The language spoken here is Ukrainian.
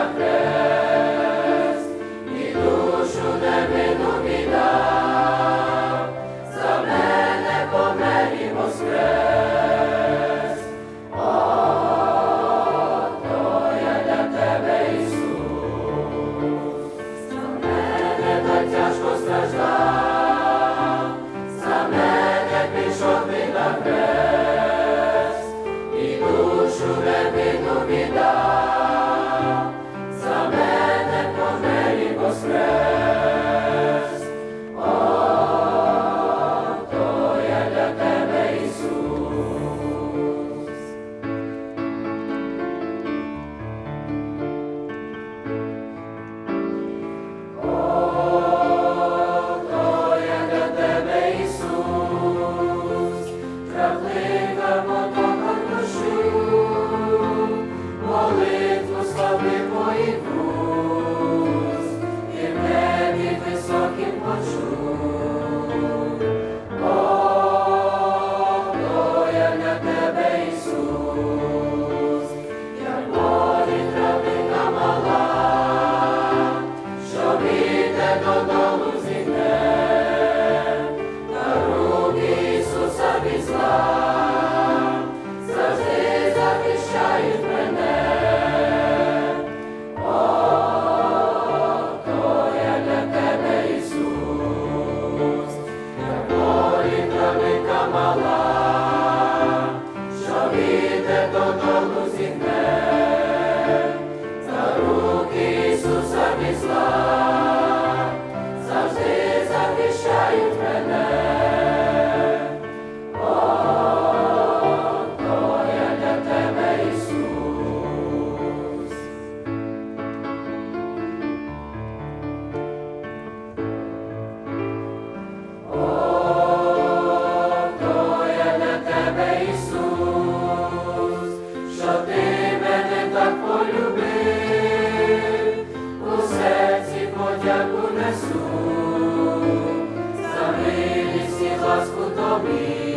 Amen. Несу, за милість і ласку тобі.